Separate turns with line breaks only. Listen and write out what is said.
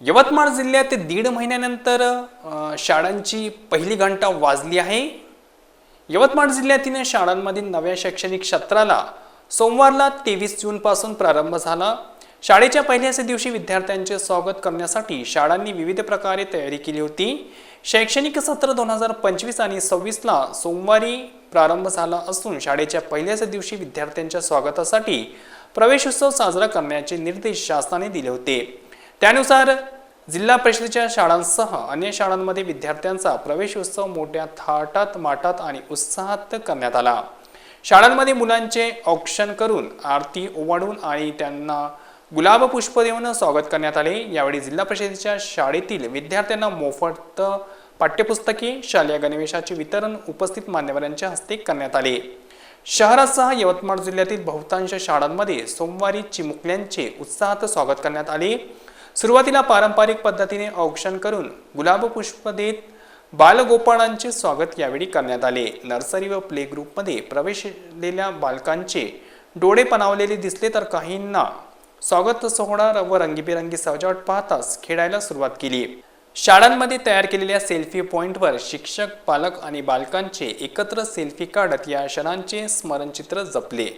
यवतमाळ जिल्ह्यात दीड महिन्यानंतर शाळांची पहिली घंटा वाजली आहे. यवतमाळ जिल्ह्यातील शाळांमधील नव्या शैक्षणिक सत्राला सोमवारला तेवीस जूनपासून प्रारंभ झाला. शाळेच्या पहिल्याच दिवशी विद्यार्थ्यांचे स्वागत करण्यासाठी शाळांनी विविध प्रकारे तयारी केली होती. शैक्षणिक सत्र दोन हजार पंचवीस आणि सव्वीसला सोमवारी प्रारंभ झाला असून शाळेच्या पहिल्याच दिवशी विद्यार्थ्यांच्या स्वागतासाठी प्रवेशोत्सव साजरा करण्याचे निर्देश शासनाने दिले होते. त्यानुसार जिल्हा परिषदेच्या शाळांसह अन्य शाळांमध्ये विद्यार्थ्यांचा प्रवेश उत्सव मोठ्या थाटात माटात आणि उत्साहात करण्यात आला. शाळांमध्ये मुलांचे औक्षण करून आरती ओवाडून आणि त्यांना गुलाब पुष्प देऊन स्वागत करण्यात आले. यावेळी जिल्हा परिषदेच्या शाळेतील विद्यार्थ्यांना मोफत पाठ्यपुस्तके शालेय गणवेशाचे वितरण उपस्थित मान्यवरांच्या हस्ते करण्यात आले. शहरासह यवतमाळ जिल्ह्यातील बहुतांश शाळांमध्ये सोमवारी चिमुकल्यांचे उत्साहात स्वागत करण्यात आले. सुरुवातीला पारंपरिक पद्धतीने औक्षण करून गुलाबपुष्प देत बालगोपाळांचे स्वागत यावेळी करण्यात आले. नर्सरी व प्ले ग्रुपमध्ये प्रवेशलेल्या बालकांचे डोळे पणावलेले दिसले तर काहींना स्वागत सोहळा व रंगीबेरंगी सजावट पाहताच खेळायला सुरुवात केली. शाळांमध्ये तयार केलेल्या सेल्फी पॉईंटवर शिक्षक पालक आणि बालकांचे एकत्र सेल्फी काढत या क्षणांचे स्मरणचित्र जपले.